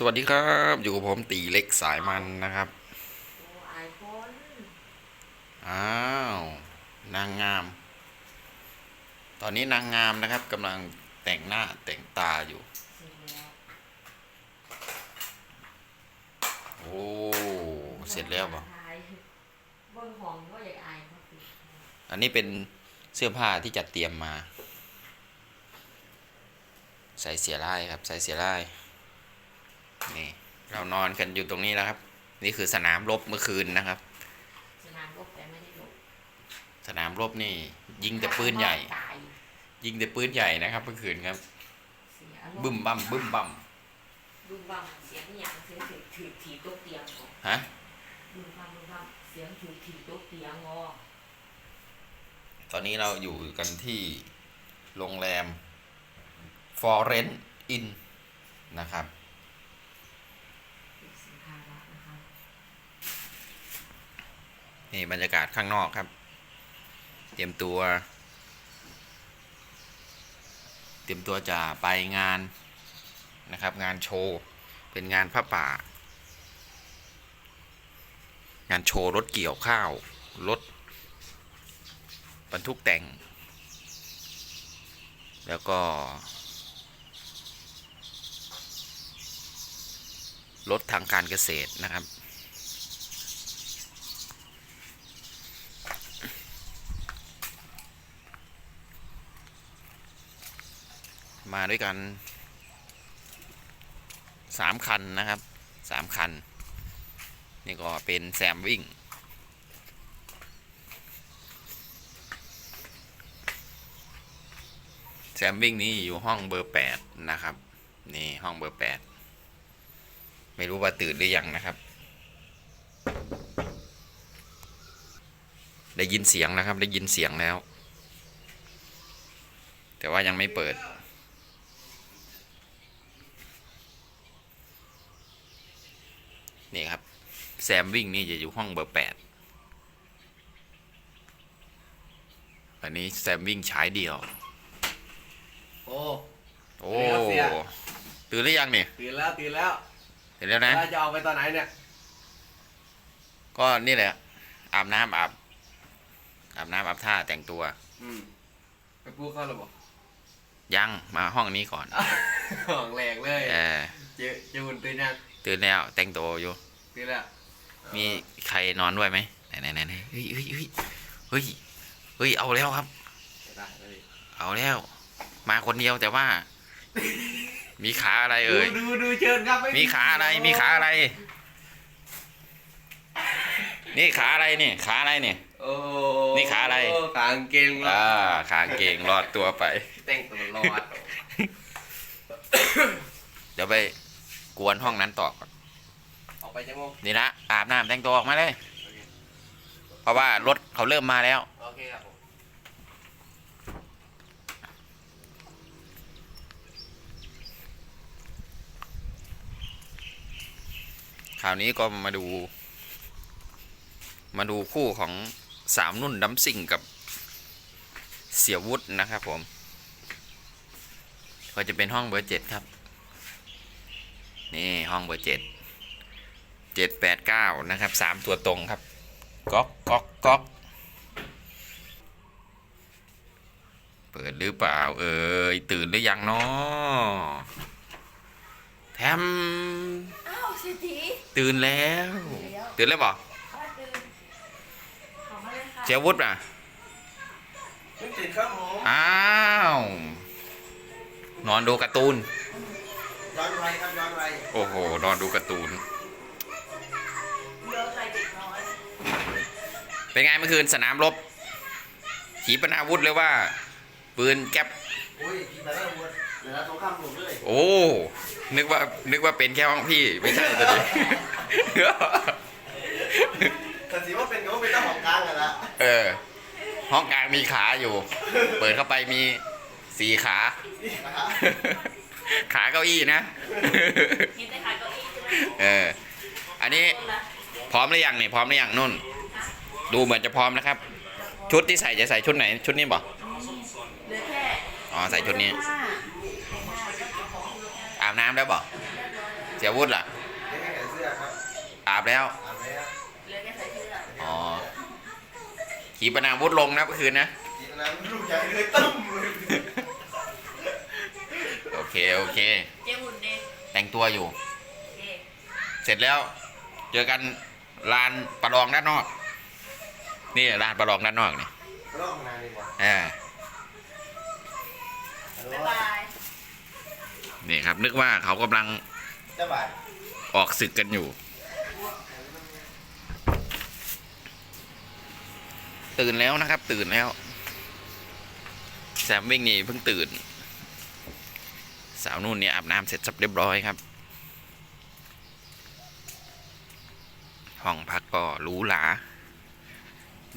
สวัสดีครับ อยู่กับผมตีเล็กสายมันนะครับ อ้าว นางงาม ตอนนี้นางงามนะครับกำลังแต่งหน้าแต่งตาอยู่ โอ้ เสร็จแล้วป่ะอันนี้เป็นเสื้อผ้าที่จัดเตรียมมา ใส่เสียร่ายครับ ใส่เสียร่าย นี่เรานอนกันอยู่ตรงนี้แล้วครับ นี่คือสนามรบเมื่อคืนนะครับ สนามรบแต่ไม่ได้ลบสนามรบนี่ ยิงแต่ปืนใหญ่ ตายยิงแต่ปืนใหญ่นะครับ เมื่อคืนครับ เสียอารมณ์บึ้มบั่มบึ้มบั่มบึ้มบั่มเสียงอย่างเสียงถือถือถีบตกเตียงก่อนฮะบึ้มบั่มบึ้มบั่มเสียงถือถีบตกเตียงงอตอนนี้เราอยู่กันที่โรงแรม f o r e n Inn นะครับ เป็นสินค้ารักนะคะ นี่บรรยากาศข้างนอกครับ เตรียมตัว เตรียมตัวจะไปงานนะครับ งานโชว์ เป็นงานผ้าป่า งานโชว์รถเกี่ยวข้าว รถบรรทุกแต่ง แล้วก็ รถทางการเกษตรนะครับ มาด้วยกันสามคันนะครับสามคัน นี่ก็เป็นแซมวิ่ง แซมวิ่งนี่อยู่ห้องเบอร์แปดนะครับ นี่ห้องเบอร์แปดไม่รู้ว่าตื่นหรือยังนะครับ ได้ยินเสียงนะครับ ได้ยินเสียงแล้ว แต่ว่ายังไม่เปิด นี่ครับ แซมวิ่งนี่จะอยู่ห้องเบอร์แปดอันนี้แซมวิ่งฉายเดียว โอ้ โอ้เดี๋ยวเสีย ตื่นหรือยังเนี่ยตื่นแล้วตื่นแล้วเห็นแล้วนะ แล้วจะเอาไปตอนไหนเนี่ย ก็นี่แหละอาบน้ำอาบอาบน้ำอาบท่าแต่งตัว อืมไปพูดเข้าหรือเปล่ายังมาห้องนี้ก่อน ของแรงเลย เออเจอเจอหุ่นตื่นยัง ตื่นแล้วแต่งตัวอยู่ ตื่นแล้วมีใครนอนด้วยไหมไหนไหนไหนไหนเฮ้ยเฮ้ยเฮ้ยเฮ้ยเฮ้ยเอาแล้วครับได้เลยเอาแล้ว มาคนเดียวแต่ว่า มีขาอะไรเอ่ยดูดูดูเชิญครับไมีขาอะไรมีขาอะไร นี่ขาอะไรนี่ขาอะไรนี่โอ้นี่ขาอะไรโขากางเกงอ่าขาเก่งรอดตัวไป แต่งตัวรอดเดี๋ยวไป กวนห้องนั้นต่อก่อนออกไปจังโมงนี่นะอาบน้ำแต่งตัวออกมาเลย เพราะว่ารถเขาเริ่มมาแล้ว โอเคครับผมคราวนี้ก็มาดู มาดูคู่ของสามนุ่นดัมซิ่งกับเสียวุฒนะครับผม ก็จะเป็นห้องเบอร์เจ็ดครับ นี่ห้องเบอร์เจ็ดเจ็ดแปดเก้านะครับสามตัวตรงครับก๊อกก๊อกก๊อกเปิดหรือเปล่า เอ่ยตื่นหรือยังเนาะแทมอ้าวเศรษฐีตื่นแล้ว ตื่นแล้วบอกข้าตื่นขอมาเลยค่ะเจ้าวุฒิอะไม่ตื่นครับผมอ้าว นอนดูการ์ตูนย้อนไปครับย้อนไป โอ้โห นอนดูการ์ตูนเยอะใครเด็กน้อยเป็นไงเมื่อคืนสนามรบ ขีปนาวุธเลยว่า ปืนแก๊ปโอ้ยกินไปแล้วหมดเหลือตรงข้ามผมเลยโอ้ นึกว่า นึกว่าเป็นแค่ห้องพี่ ไม่ใช่ตัวนี้แต่สีว่าเป็นก็เป็นเจ้าของกลางอะละเออ ห้องกลางมีขาอยู่ เปิดเข้าไปมีสี่ขา ขาเก้าอี้นะ กินได้ขายเก้าอี้ใช่ไหม เออ อันนี้ คนละ พ ร้อมหรือยังนี่พร้อมหรือยังนุ่น ดูเหมือนจะพร้อมนะครับ ชุดที่ใส่จะใส่ชุดไหน ชุดนี้บ่เหลือแค่อ๋อใส่ชุดนี้ผ้าอาบน้ำแล้วบ่เรียบร้อยแล้วเสียวุฒิล่ะยังไงใส่เสื้อครับอาบแล้วอาบไหมครับเหลือแค่ใส่เสื้ออ๋อขีปนาวุฒิลงนะเมื่อคืนนะกินน้ำลูกใหญ่เลยตึ้มเลยโอเค โอเคเจ้าหุ่นเด้แต่งตัวอยู่เด้เสร็จแล้ว เจอกัน ลานประลองด้านนอก นี่ลานประลองด้านนอกนี่รอบนานดีกว่าอ่าบ๊ายบายนี่ครับ นึกว่าเขากำลังเจ้าบ่ายออกศึกกันอยู่ ตื่นแล้วนะครับ ตื่นแล้ว แซมวิ่งนี่เพิ่งตื่น สาวนุ่นเนี่ยอาบน้ำเสร็จสับเรียบร้อยครับ ห้องพักก็หรูหรา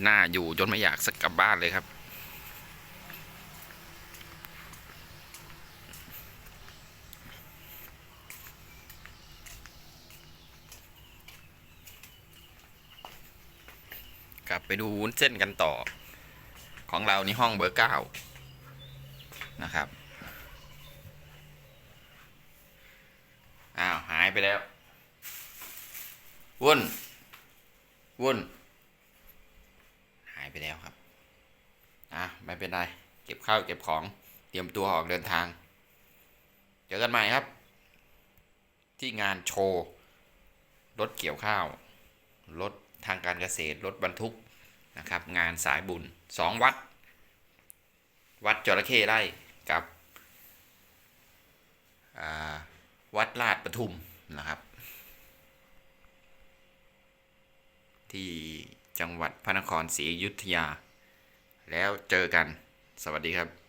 น่าอยู่จนไม่อยากสักกลับบ้านเลยครับ กลับไปดูวุ้นเส้นกันต่อ ของเรานี่ห้องเบอร์เก้านะครับ อ้าว หายไปแล้ว วุ่น วุ่น หายไปแล้วครับ อะ ไม่เป็นไร เก็บข้าวเก็บของ เตรียมตัวออกเดินทาง เจอกันใหม่ครับ ที่งานโชว์ รถเกี่ยวข้าว รถทางการเกษตร รถบรรทุกนะครับ งานสายบุญสองวัด วัดจระเข้ไร่กับวัดลาดปทุมนะครับ ที่จังหวัดพระนครศรีอยุธยา แล้วเจอกัน สวัสดีครับ